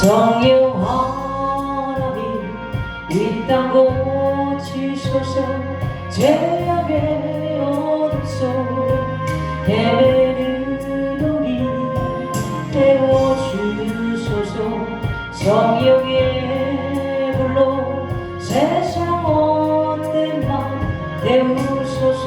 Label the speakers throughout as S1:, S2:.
S1: 성령 하나님 이땅 고치소서. 죄악의 어둠 속 헤매는 우리 태워주소서. 성령의 불로 세상 온된 맘 태우소서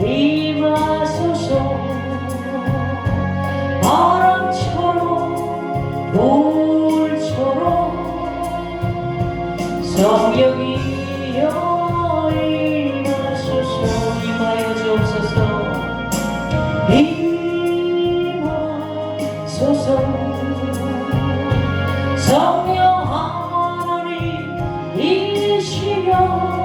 S1: 임하소서. 바람처럼 돌처럼 성령이여 임하소서. 임하여 주옵소서. 임하소서. 성령 하나님 이시여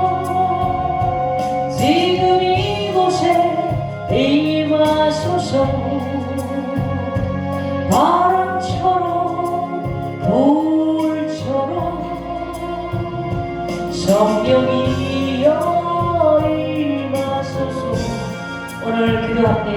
S1: 임하소서 바람처럼 불처럼 성령이여 임하소서. 오늘 기도합니다